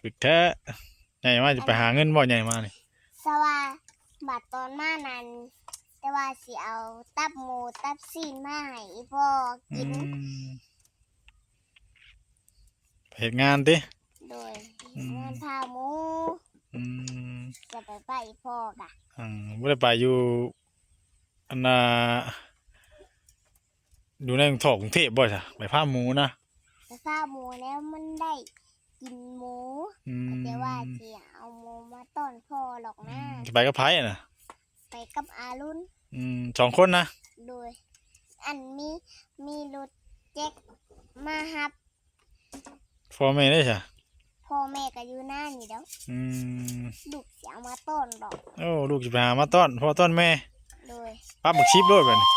ฝึกแท้ใหญ่มาจะไปหาเงินบ่ใหญ่มานี่สว่าบัดตอนมานั้น แต่ว่าสิเอาตับหมูตับซีนมาให้อีพ่ออืกินมไปเฮ็ดงานติโดยอืมเงินพาหมูอืมจะไปไปอีพ่อกะอืมบ่ได้ไปอยู่อันน่ะอยู่ในท้องกรุงเทพบ่จ้ะไปพาหมูนะไปพาหมูแล้วมันได้ กินหมูอืมแต่ว่าสิเอาหมูมาต้อนพ่อหรอกนะจะไปกับไผน่ะ ไปกับอารุณอืมสองคนนะโดย อันมีมีรถแจ็คมาฮับพ่อแม่ได้จ้ะพ่อแม่ก็อยู่หน้านี่เด้ออืมลูกสิเอามาต้อนดอกโอ้ลูกสิไปหามาต้อนพ่อต้อนแม่โดยปั๊บบักชิปด้วยบัดนี้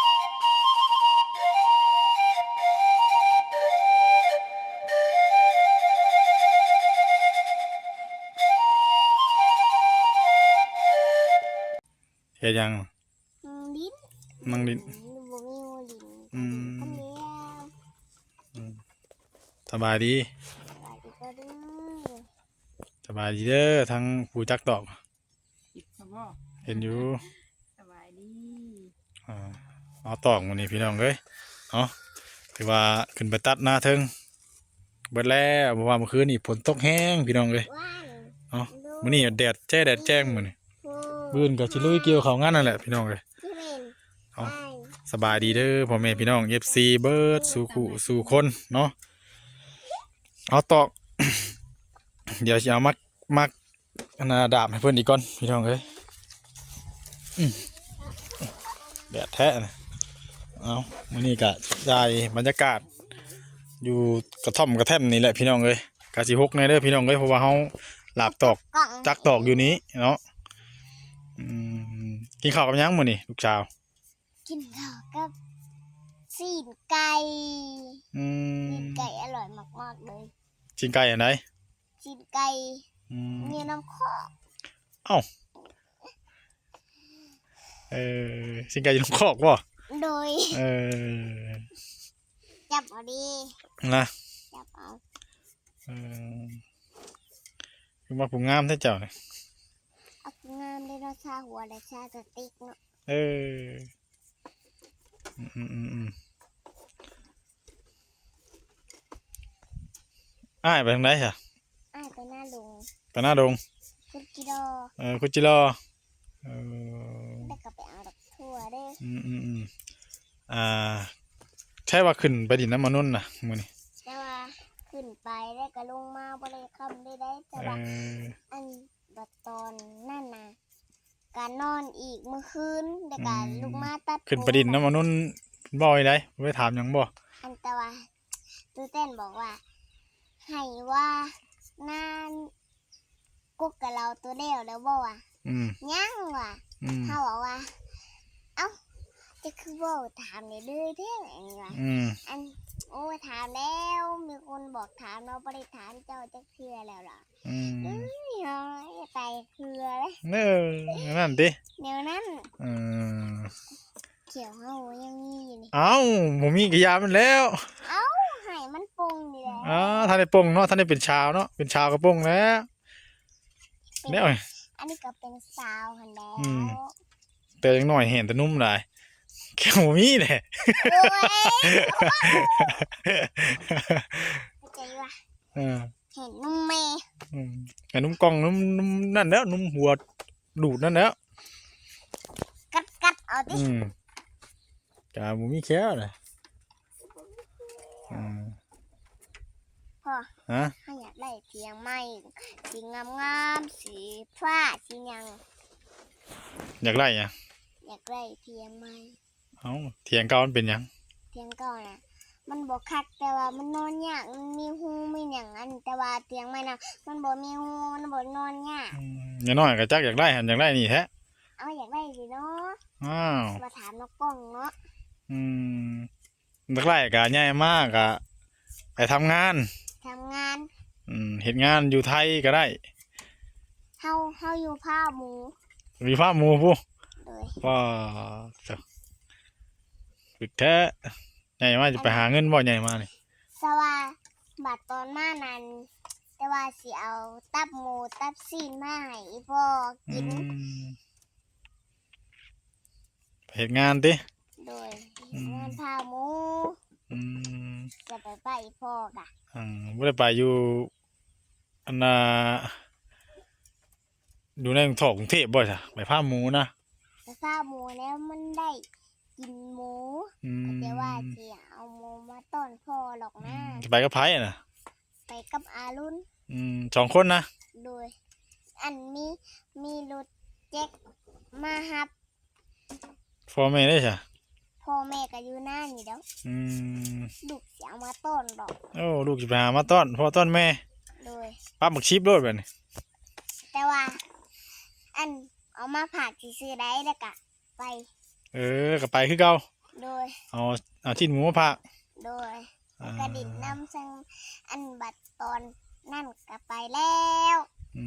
เฮ็ดหยังอืมลิ้นมังดิน บ่มีงูลิ้นอืมคนเดียวสบายดีสวัสดีก็ดื้อสบายดีเด้อทั้งผู้จักตอกคิดซะบ่เห็นอยู่สบายดีอ่าเอาตอกมื้อนี้พี่น้องเอ้ยเนาะถือว่าขึ้นไปตัดหน้าเทิงเบิดแล้วเพราะว่าเมื่อคืนนี่ฝนตกแห้งพี่น้องเอ้ย ว่านเอ้ามื้อนี้แดดแจ้แดดแจ้งมื้อนี้โอ้ บื้นก็สิลุยเกี่ยวเขาวงานนั่นแหละพี่น้องเอ้ยพี่เมนเอาไปสบายดีเด้อพ่อแม่พี่น้อง FC เบิร์ดสู่คู่สู่คนเนาะเอาตอก เดี๋ยวจะเอามักมักอนนาดาบให้เพื่อนอีกก่อนพี่น้องเอ้ยอืมแดดแท้นะเอามื้อนี้ก็ได้บรรยากาศ อยู่กระท่อมกระแท่มนี่แหละพี่น้องเอ้ยกะสิฮกในเด้อพี่น้องเอ้ยเพราะว่าเฮาหลาบตอกกล่องจักตอกอยู่นี้เนาะ อืมกินข้าวกับหยังมื้อนี้ลูกสาว กินข้าวกับซีนไก่อืซีมนไก่อร่อยมากๆเลยชิงไก่อันไหนซีนไก่อืมมีน้ำข้อเอ้าเออชิงไก่อยู่ในคอกบ่โดยเออจับเอาดีนะจับเอาเออคือว่าผู้งามแท้เจ้าเนี่ ยเอางามได้รสชาหัวและชาสติ๊กเนาะเอออืมอืมอืมอืมอ้ายไปทางไหนจ้ะอ้ายไปหน้าลุงไปหน้าดงคุณกิโลเออคุจิรอเออได้กลับไปเอาดอกทั่วเด้ออืมอืมอืมอ่าใช่ว่าขึ้นไปดินน้ำมันนุ่นนะมือนี่แต่ว่าขึ้นไปได้ก็ลงมาบ่ได้คำได้ได้แต่เอว่าอ อันบัดตอน นั่นนะการนอนอีกเมื่อคืนเดี๋ยวการลุกมาตัดขึ้นไปดินน้ำมันนุ่นบ่อยได้ไปถามหยังบ่อันแต่ว่าตูเต้นบอกว่าให้ว่านานกุกกับเราตัวเดียวแล้วบอกว่าอืมยังว่ะอืมเขาบอกว่า เอ้าจะคือบ่ถามเลยเลยเท่ไหนนี่วะอืมอันโอ้ยถามแล้วมีคนบอกถามเราบริถามเจ้าจะเคลือแล้วล่ะ อืมเอ้ยเฮ้ยไปเคลือเลยเออนั่นติเดี๋ยวนั้นเออเขียวเฮายังมีอยู่นี่เอ้าบ่มีกระยามันแล้ว เอ้าให้มันปรุงนี่แหละอ๋อท่านได้ปงเนาะท่านได้เป็นชาวเนาะเป็นชาวกระปงแล้วแล้วอันนี้ก็เป็นสาวหันแล้วอืม แต่ยังหน่อยเห็นแต่นุ่มหลายแค่บ่มีแหละโอ้ยเข้าใจว่าเออ เห็นนุ่มแม่อืมไอ้นุ่มกล้องนุ่มนุ่มนั่นแล้วนุ่มหัวดูดนั่นแล้วกัดกัดเอาดิอืมกาบุมีแค่เลยอืมพ่อฮะถ้าอยากได้เพียงไม้สีงามงามๆสีฟ้าสีหยังอยากไล่หยังอยากได้เพียงไม้เอ้าเถียงเก่ามันเป็นหยังเตียงเก่าน่ะ มันบอกคักแต่ว่ามันนอนยากมันมีหูมีอย่างอันแต่ว่าเตียงไม่นะมันบอกมีหูมันบอกนอนยากอืมอย่าน้อยก็จักอยากไล่หันอยากไล่นี่แท้เอาอยากได้สิเนาะอ้าวมาถามนกกล้องเนาะอืมอยากไล่ก็ใหญ่มากก็ไปทำงานทำงาน อืมเฮ็ดงานอยู่ไทยก็ได้เฮาเฮาอยู่ผ้าหมูมีฟ้าหมูผู้เลยว่าจ้ะฝึกแท้ ใหญ่มาจะไปหาเงินบ่ใหญ่มานี่สว่าบัดตอนมานั้นแต่ว่าสิเอาตับหมูตับซีนมาให้อีพ่ออืกินมไปเฮ็ดงานติโดยอืมเงินพาหมูอืมจะไปไปอีพ่อกะอืมบ่ได้ไปอยู่อันน่ะอยู่ในกรุงเทพกรุงเทพบ่จ้ะไปพาหมูนะไปพาหมูแล้วมันได้ กินหมูอืมแต่ว่าสิเอาหมูมาต้อนพ่อหรอกนะจะไปกับไผอะน่ะ ไปกับอารุณอืมสองคนนะโดย อันมีมีรถแจ็คมาฮับพ่อแม่ได้จ้ะพ่อแม่ก็อยู่หน้านี่เด้ออืมลูกสิเอามาต้อนดอกโอ้ลูกสิไปหามาต้อนพ่อต้อนแม่โดย ป้าบักชิปโลดบัดนี้แต่ว่า อันเอามาผักสิซื้อได้แล้วก็ไป เออก็ไปคือเก่าโดย เอาเอาที่หมูมาพากโดยอ่ากระดิ่งน้ำซึ่งอันบัดตอนนั่นก็ไปแล้ว อื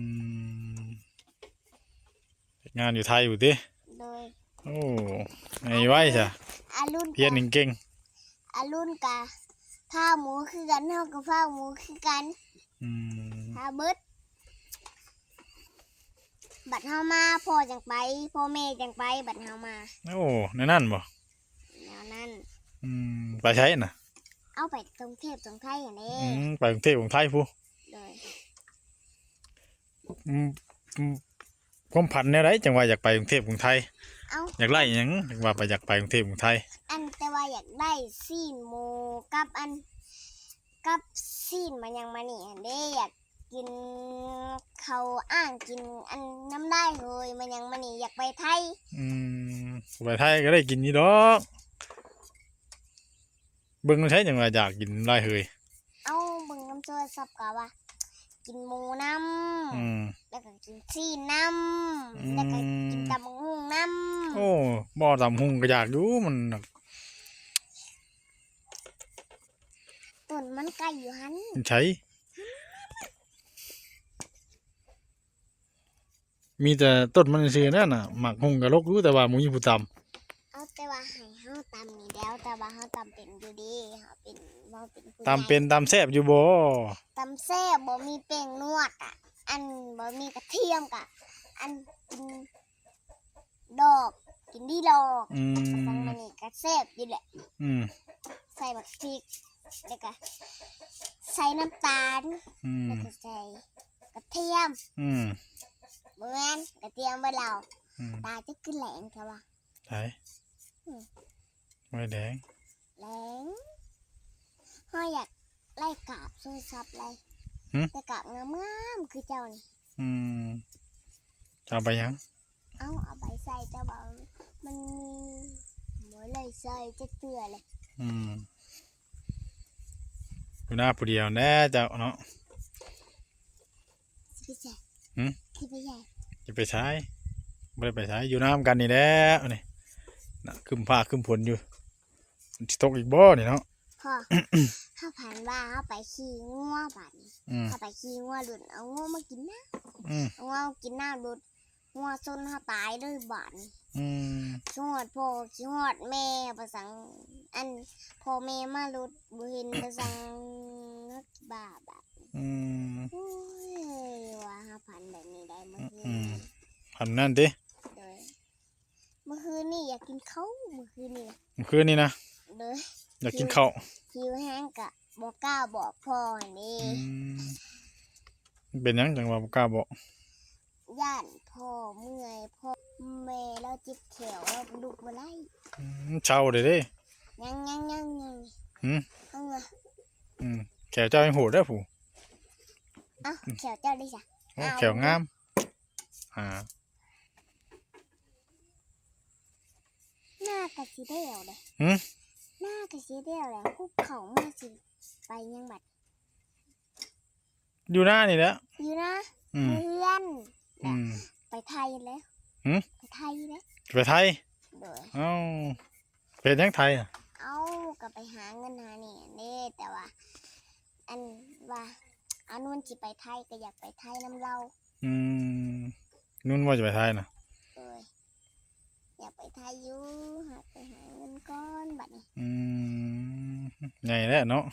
มเฮ็ดงานอยู่ไทยอยู่ติโดยโอ้ไงไว้จ้ะอารุณเพียนเก่งอารุณกะผ้าหมูคือกันเท่ากับผ้าหมูคือกันๆอืม ผ้าเบิด บัดเฮามาพ่อจังไปพ่อแม่จังไปบัดเฮามาโอ้ในนั่นบ่แนวนั้นอืมไปใช้น่ะ เอาไปตรงเทพตรงไทยอย่างนี้อืมไปกรุงเทพกรุงไทยพูโดยอืมอืมความผันแนวไรจังว่าอยากไปกรุงเทพกรุงไทย เอาอยากไล่หยังจังว่าไปอยากไปกรุงเทพกรุงไทย อันแต่ว่าอยากได้ซีนหมูกับอัน กับซีนมันยังมานี่อันเด้อยาก กินเขาวอ้างกินอันน้ำได้เลยมันยังมานี่อยากไปไทย อืมไปไทยก็ได้กินนี่ดอกเบิ่งใช้จังว่าอยากกินไรเฮยเอาเบิ่งน้ำโซซับกะว่า กินหมูน้อืมำแล้วก็กินซีนน้อืมำแล้วก็กินตำบักหุ่งน้โอ้บ่ตำหุงก็อยากอยู่มันน่ะำต้นมันไก่อยู่หันใช้ มีแต่ต้นมันซื่อๆนั่นน่ะหมักหุงกับลกรู้แต่ว่าหมูอยู่ผู้ตำเอาแต่ว่าให้เฮาตำนี่แล้วแต่ว่าเฮาตำเป็นอยู่ดีเฮาเป็นเฮาเป็นผู้ใหญ่ตำเป็นตำแซ่บอยู่บ่ตำแซ่บบ่มีแป้งนวดอะ อันบ่มีกระเทียมกะ อันกินดอกกินดีดอกอืฟังมมันนี่ก็แซ่บอยู่แหละ อืมใส่บักพริกแล้วก็ใส่น้ำตาลอืมแล้วก็ใส่กระเทียม อืม บ่แม่นกระเทียมบ่เราอืมตาจะขึ้นแหลงค่ะว่าใช่ไว้แดงแหลงเฮาอยากไล่กาบซื้อซับเลยหึแต่กาบงามๆคือเจ้านี่อืมจะเอาไปยังเอาเอาไปใส่แต่ว่ามันมีหมูเลยใส่จะเตือเลยอืมอยู่หน้าผู้เดียวแน่เจ้าเนาะสิไปใส่หึสิไปใส่ จะไปใช้ไม่ได้ไปใช้อยู่น้ำกันนี่แหล้วนี่น่ะขึ้นผ้าขึ้นผลอยู่มันสิตกอีกบ่นี่เนาะ พ่อ ถ้าผ่านว่าเขาไปขี่งัวบาดนี้อืมเขาไปขี่งัวหลุดเอางัวมากินนะอืมเอางัวมากินน้ำหลุดงัวซนเขาตายด้วยบาดนี้อืมขี้หอดพ่อขี้หอดแม่ประสังอันพ่อแม่มาหลุดบุเห็นประสังนักบาบาด อืมโอ้ยว่าเขาผ่านแบบนี้ได้เมื่อคือืมนพันนั่นดิโดยเมื่อคืนนี่อยากกินข้าวเมื่อคืนนี่เมื่อคืนนี่นะโดยอยากกินข้าวหิวแห้งกะบอกกล้าบอกพ่อนี่อืมมันเป็นหยังจังว่าบ่กล้าบอกย่านพ่อเมื่อยพ่อแม่แล้วจิบเขียวแล้วลุกมาไล่อืมเช่าเด้เด้ ยังยังยังยังหืม เอาเงะอืมแขวเจ้ายังโหดได้อผู้เอ้าเขียวเจ้าดิจ้ะโอ้เอาแขวงามอ่าหน้ากะสีเดียวเลยหืมหน้ากะสีเดียวเลยคุกเขามาสิไปยังบัดอยู่หน้านี่แหละอยู่นะอืมเพื่อนอืม ไปไทยแล้วหืม ไปไทยแล้วไปไทยโดย เอ้าเป็นยังไทยอะ เอาก็ไปหาเงินหานี่เด้แต่ว่า อันว่า อันนู้นจิไปไทยก็อยากไปไทยน้ำเราอืมนุ่นว่าจะไปไทยนะเลยอยากไปไทยอยู่หาไปหาเงินก้อนบัดนี้อืมไงแล้วเนาะ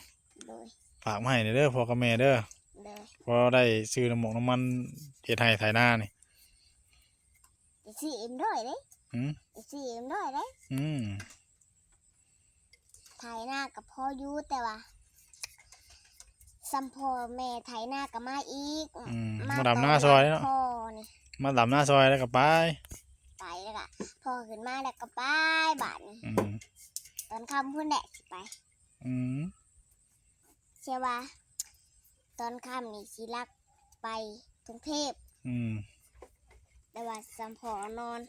โดยฝากมาให้เด้อพ่อกับแม่เด้อโเลยพอได้ซื้อน้ำหมกน้ำมันเฮ็ดให้ไถนานี่จะซื้อเอ็มด้วยเด้อืมจะซื้อเอ็มด้วยเด้อืมไถหน้ากับพ่ออยู่แต่ว่า ซัมพ่อแม่ไถหน้ากับมาอีกอืมมามาดำหน้าซอยเนาะ พ่อนี่มาดำหน้าซอยแล้วก็ไปไปแล้วก็พอขึ้นมาแล้วก็ไปบาทนี่อืมตอนค่ำพุ่นแดดสิไป อืมเชื่อว่า ตอนค่ำนี่สิลักไปกรุงเทพอืมแต่ว่าซัมพอนอน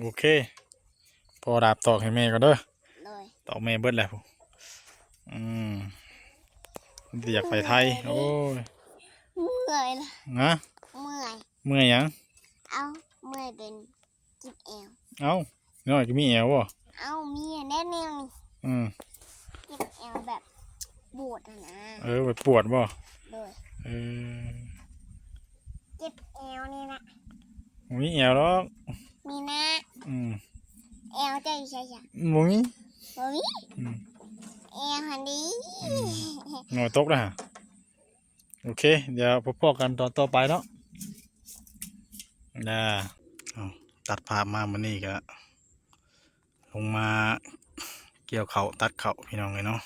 โอเค พอดาบตอกให้แม่ก็เด้อเลยตอกแม่เบิดแล้วพู อืมอยากไปไทย โอ้ย เมื่อยนะนะ เมื่อยเมื่อยหยัง เอาเมื่อยเป็นจิบแอวเอ้าน้อยก็มีแอวบ่เอามีแน่แนวนี่อืมจิบแอวแบบปวดอะนะเออไปปวดบ่เลยเออเจ็บแอวนี่นะบ่มีแอวหรอกมีนะอืมแอวเจะอยู่ใช่ไหมบ่มีบ่มีอืมแอวหันดีหน่อยตกนะฮะโอเค เดี๋ยวพบพอกันตอนต่อไปเนาะนะตัดภาพมามันนี่ก็ลงมาเกี่ยวเขาตัดเขาพี่น้องเลยเนาะ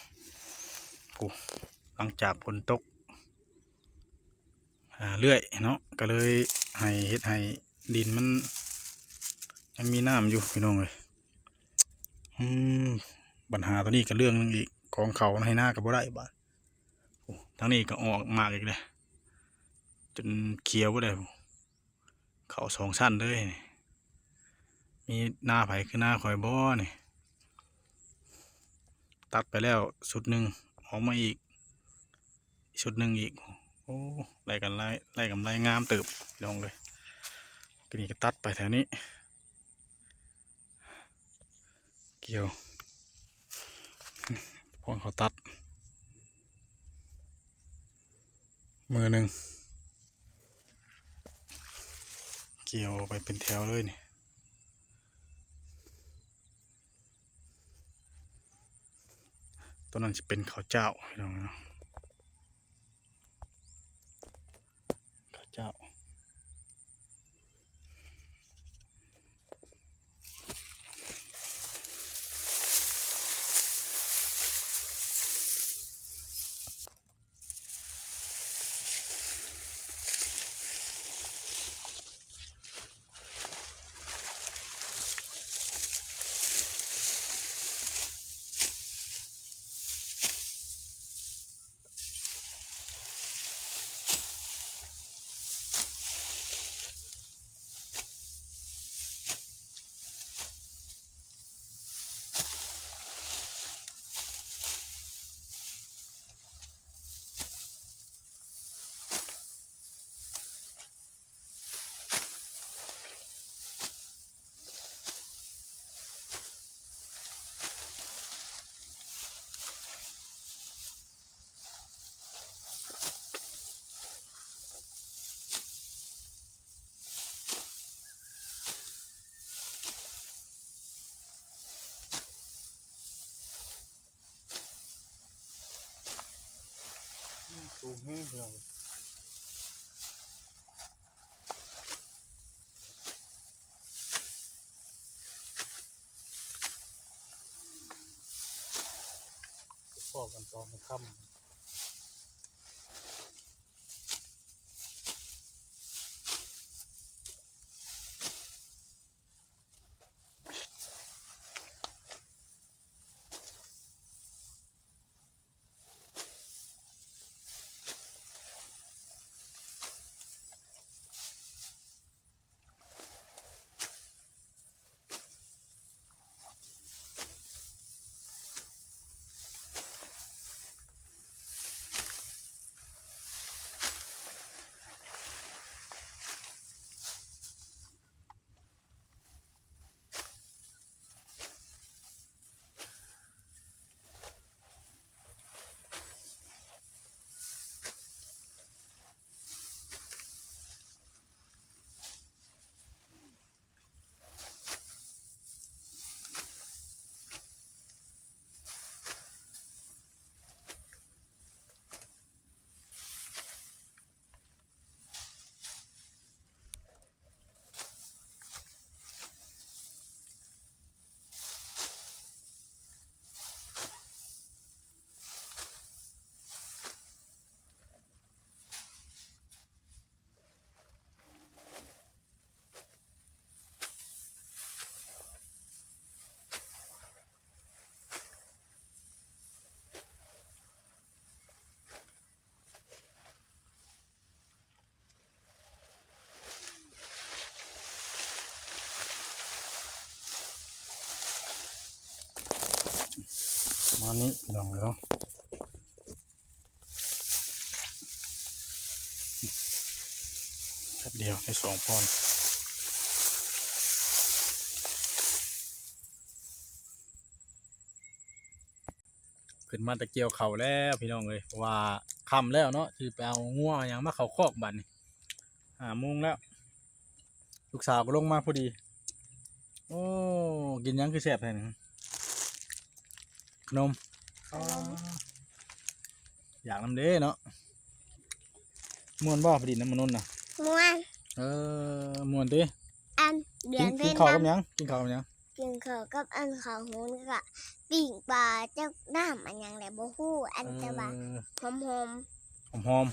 กูหลังจากฝนตกเรื่อยเนาะก็เลยให้เฮ็ดให้ดินมัน ยังมีน้ำอยู่พี่น้องเลยอืมปัญหาตัวนี้ก็เรื่องนึงอีก ของเขาให้หน้ากับบ่ได้บ้านทั้งนี้ก็ออกมากอีกเลยจนเขียวบ่ได้เขาสองสั้นเลยมีหน้าไผ่คือหน้าข่อยบ่นี่ตัดไปแล้วสุดหนึ่งออกมาอีกสุดหนึ่งอีก โอ้ไล่กันไล่ไล่กำไรงามเติบลงเลยทีนี้ก็ตัดไปแถวนี้ เกี่ยว พอนเขาตัด มือหนึ่งเกี่ยวไปเป็นแถวเลยนี่ตัวนั้นจะเป็นข้าวเจ้าพี่น้องเนาะข้าวเจ้า สูงแห้งเราพอกันตอนค่ำ มานี้พี่น้องเนาะแป๊บเดียวได้สองปอนด์ขึ้นมาตะเกียวเข่าแล้วพี่น้องเลยว่าค่ำแล้วเนาะที่ไปเอางัวอย่างมาเขาคอกบันห้าโมงแล้ว ลูกสาวก็ลงมาพอดี โอ้ กินยังคือแซ่บแท้หนึ่ง นมอ๋ออยากนำเด้เนาะม่วนบ่พอดีน้ำมันนุ่นน่ะม่วนเออม่วนติอันเดืกิอนนกิเพ็นญข้าวกับหน้ำยังกินข้าวกับหยังกินข้าวกับอันข้าวหุงกะปิ่งปลาเจ้าน้ำอันหยังแหละบ่ฮู้อันจะว่าเออหอมหอมหอม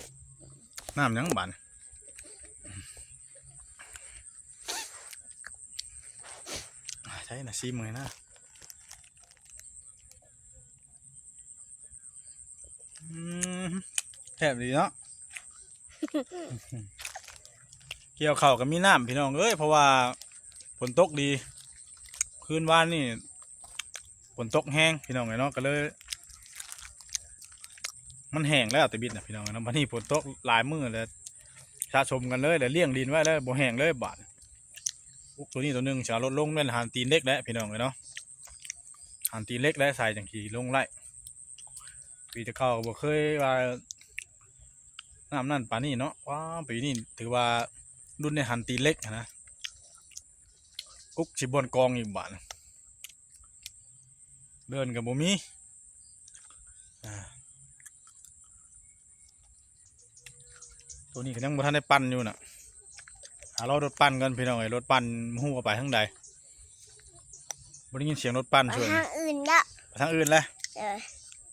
ๆน้ำหยังบานอ่าใช่น่ะซีมือนะอืม แซ่บดีเนาะ เกี่ยวเข่ากับมีน้ำพี่น้องเอ้ยเพราะว่าฝนตกดี คืนวานนี่ฝนตกแห้งพี่น้องเลยเนาะก็เลย มันแห้งแล้วแต่บิดนะพี่น้องเนาะวันนี้ฝนตกหลายมื้อเลยชาชมกันเลยเดี๋ยวเลี้ยงดินไว้แล้วบ่แห้งเลยบาดอุ๊กตัวนี้ตัวหนึงจะลดลงเป็นหานตีนเล็กแล้วพี่น้องเลยเนาะหานตีนเล็กแล้วใส่จังขี่ลงไล่ ปีจะเข้าก็บ่เคยว่าน้ำนั่นปานนี้เนาะว้าปีนี้ถือว่ารุ่นในหันตีนเล็กอะนะกุ๊กสิบนกองอีกบาทเดินกับบ่มีอ่าตัวนี้ก็ยังบ่ทันได้ปั่นอยู่น่ะหารอรถปั่นกันพี่น้องไอ้ยรถปั่นหู้ว่าไปทางใดบ่ได้ยินเสียงรถปั่นๆส่วนทางอื่นละไปทางอื่นแล้ว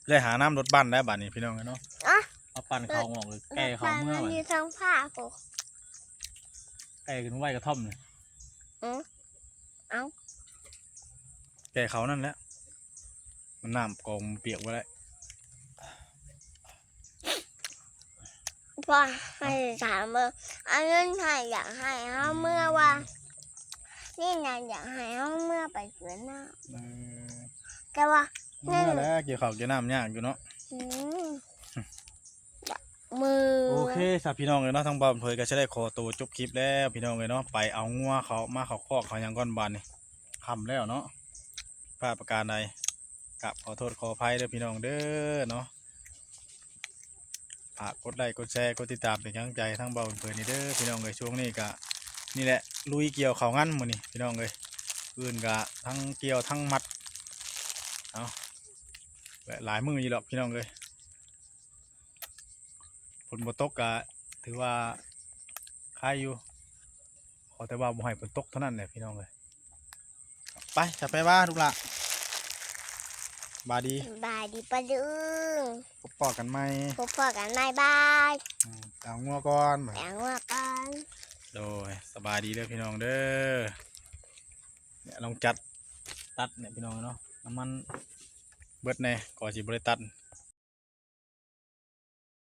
เออเลยหาน้ำรถปั่นได้บัดนี้พี่น้องเอ้ยเนาะอะเอาปั่นเขาออกเลยแก่เขาเมื่อมันบัดอยู่ทางผ้าโกแก่ขึ้นไว้กระท่อมเลยอือเอ้าแก่เขานั่นแหละมันน้ำกองเปียกไว้แล้วพ่อให้ถามว่าอันนั้นให้อยากให้เฮาเมื่อว่า นี่นายอยากให้เฮาเมื่อไปสวนน้ำเออแต่ว่า เมื่อแล้วเกี่ยวเขาวเกี่ยวน้ำยากอยู่เนาะอืมมือโอเคสาพี่น้องเลยเนาะทั้งบ้านเผยก็จะได้ขอตัวจบคลิปแล้วพี่น้องเลยเนาะไปเอางัวเขามาเขาคอกเขาหยังก้อนบานนี่คำแล้วเนาะพลาดประการใดกับขอโทษขออภัยเด้อพี่น้องเด้อเนาะฝากกดไลค์กดแชร์กดติดตามเป็นกำลังใจทั้งบ้านเผยนี่เด้อพี่น้องเลยช่วงนี้ก็นี่แหละลุยเกี่ยวเขางั้นหมดนี่พี่น้องเลยอื่นก็ทั้งเกี่ยวทั้งมัดเอา หลายมืออยู่หรอกพี่น้องเลยฝนบ่ตกก็ถือว่าคายอยู่ ขอแต่ว่าบ่ให้ฝนตกเท่านั้นแหละพี่น้องเลยไปจะไปว่าลูกละบายดีบายดีปะดึงพบปอกันไหมพบกันในบายอืมเอางัวก่อนแปลงว่ากันโดยสบายดีเด้อพี่น้องเด้อเนี่ยลองจัดตัดเนี่ยพี่น้องเนาะน้ำมัน เบิดแน่ก่อสิบริตัด